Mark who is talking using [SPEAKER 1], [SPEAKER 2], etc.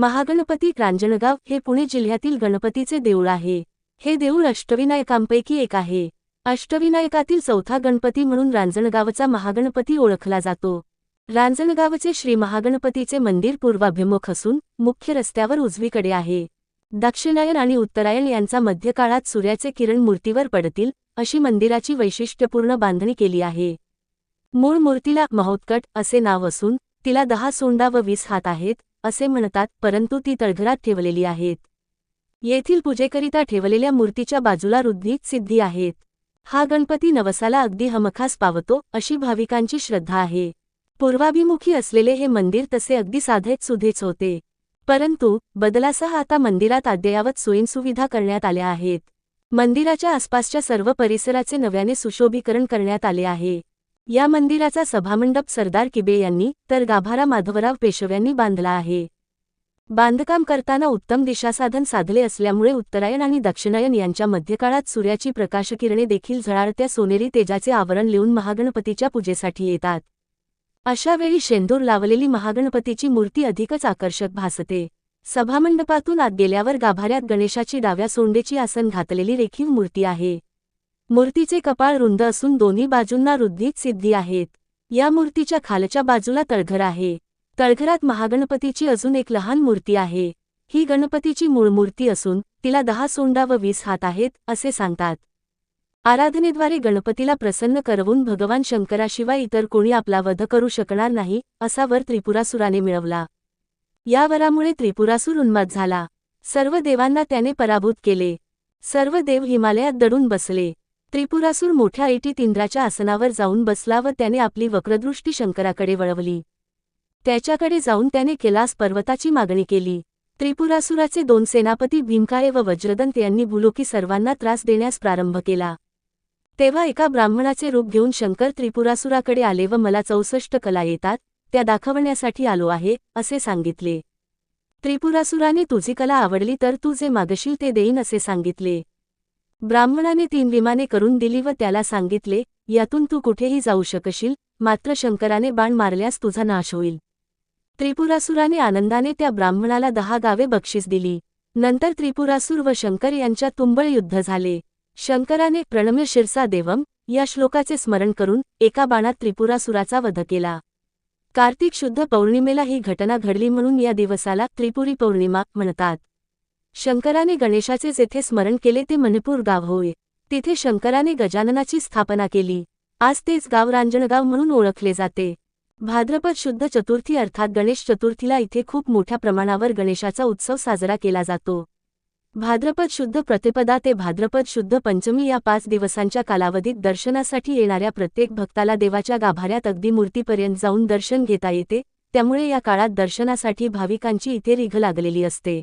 [SPEAKER 1] महागणपती रांजणगाव हे पुणे जिल्ह्यातील गणपतीचे देऊळ आहे हे देऊळ अष्टविनायकांपैकी एक आहे अष्टविनायकातील चौथा गणपती म्हणून रांजणगावचा महागणपती ओळखला जातो रांजणगावचे श्री महागणपतीचे मंदिर पूर्वाभिमुख असून मुख्य रस्त्यावर उजवीकडे आहे दक्षिणायन आणि उत्तरायण यांचा मध्यकाळात सूर्याचे किरण मूर्तीवर पडतील अशी मंदिराची वैशिष्ट्यपूर्ण बांधणी केली आहे मूळ मूर्तीला महोत्कट असे नाव असून तिला दहा सोंडा व वीस हात आहेत असे म्हणतात परंतु ती तळघरात ठेवलेली आहेत येथील पूजेकरिता ठेवलेल्या मूर्तीच्या बाजूला रुद्धीत सिद्धी आहेत हा गणपती नवसाला अगदी हमखास पावतो अशी भाविकांची श्रद्धा आहे पूर्वाभिमुखी असलेले हे मंदिर तसे अगदी साधेच सुधेच होते परंतु बदलासह आता मंदिरात अद्ययावत सोयींसुविधा करण्यात आल्या आहेत मंदिराच्या आसपासच्या सर्व परिसराचे नव्याने सुशोभीकरण करण्यात आले आहे या मंदिराचा सभामंडप सरदार किबे यांनी तर गाभारा माधवराव पेशव्यांनी बांधला आहे बांधकाम करताना उत्तम दिशासाधन साधले असल्यामुळे उत्तरायण आणि दक्षिणायन यांच्या मध्यकाळात सूर्याची प्रकाशकिरणे देखील झळाळत्या सोनेरी तेजाचे आवरण लिहून महागणपतीच्या पूजेसाठी येतात अशावेळी शेंदूर लावलेली महागणपतीची मूर्ती अधिकच आकर्षक भासते सभामंडपातून आत गेल्यावर गाभाऱ्यात गणेशाची डाव्या सोंडेची आसन घातलेली रेखीव मूर्ती आहे मूर्तीचे कपाळ रुंद असून दोन्ही बाजूंना रुद्धीत सिद्धी आहेत या मूर्तीच्या खालच्या बाजूला तळघर आहे तळघरात महागणपतीची अजून एक लहान मूर्ती आहे ही गणपतीची मूळ मूर्ती असून तिला दहा सोंडा व वीस हात आहेत असे सांगतात आराधनेद्वारे गणपतीला प्रसन्न करवून भगवान शंकराशिवाय इतर कोणी आपला वध करू शकणार नाही असा वर त्रिपुरासुराने मिळवला या वरामुळे त्रिपुरासूर उन्माद झाला सर्व देवांना त्याने पराभूत केले सर्व देव हिमालयात दडून बसले त्रिपुरासूर मोठ्या ऐटीत इंद्राच्या आसनावर जाऊन बसला व त्याने आपली वक्रदृष्टी शंकराकडे वळवली त्याच्याकडे जाऊन त्याने केलास पर्वताची मागणी केली त्रिपुरासुराचे दोन सेनापती भीमकाळे व वज्रदंत यांनी बुलोकी सर्वांना त्रास देण्यास प्रारंभ केला तेव्हा एका ब्राह्मणाचे रूप घेऊन शंकर त्रिपुरासुराकडे आले व मला चौसष्ट कला येतात त्या दाखवण्यासाठी आलो आहे असे सांगितले त्रिपुरासुराने तुझी कला आवडली तर तू जे मागशील ते देईन असे सांगितले ब्राह्मणाने तीन विमाने करून दिली व त्याला सांगितले यातून तू कुठेही जाऊ शकशील मात्र शंकराने बाण मारल्यास तुझा नाश होईल त्रिपुरासुराने आनंदाने त्या ब्राह्मणाला दहा गावे बक्षीस दिली नंतर त्रिपुरासुर व शंकर यांच्या तुंबळ युद्ध झाले शंकराने प्रणम्य शिरसा देवम या श्लोकाचे स्मरण करून एका बाणात त्रिपुरासुराचा वध केला कार्तिक शुद्ध पौर्णिमेला ही घटना घडली म्हणून या दिवसाला त्रिपुरी पौर्णिमा म्हणतात शंकराने गणेशाचे जेथे स्मरण केले ते मणिपूर गाव होय तिथे शंकराने गजाननाची स्थापना केली आज तेच गाव रांजणगाव म्हणून ओळखले जाते भाद्रपद शुद्ध चतुर्थी अर्थात गणेश चतुर्थीला इथे खूप मोठ्या प्रमाणावर गणेशाचा उत्सव साजरा केला जातो भाद्रपद शुद्ध प्रतिपदा ते भाद्रपद शुद्ध पंचमी या पाच दिवसांच्या कालावधीत दर्शनासाठी येणाऱ्या प्रत्येक भक्ताला देवाच्या गाभाऱ्यात अगदी मूर्तीपर्यंत जाऊन दर्शन घेता येते त्यामुळे या काळात दर्शनासाठी भाविकांची इथे रिघ लागलेली असते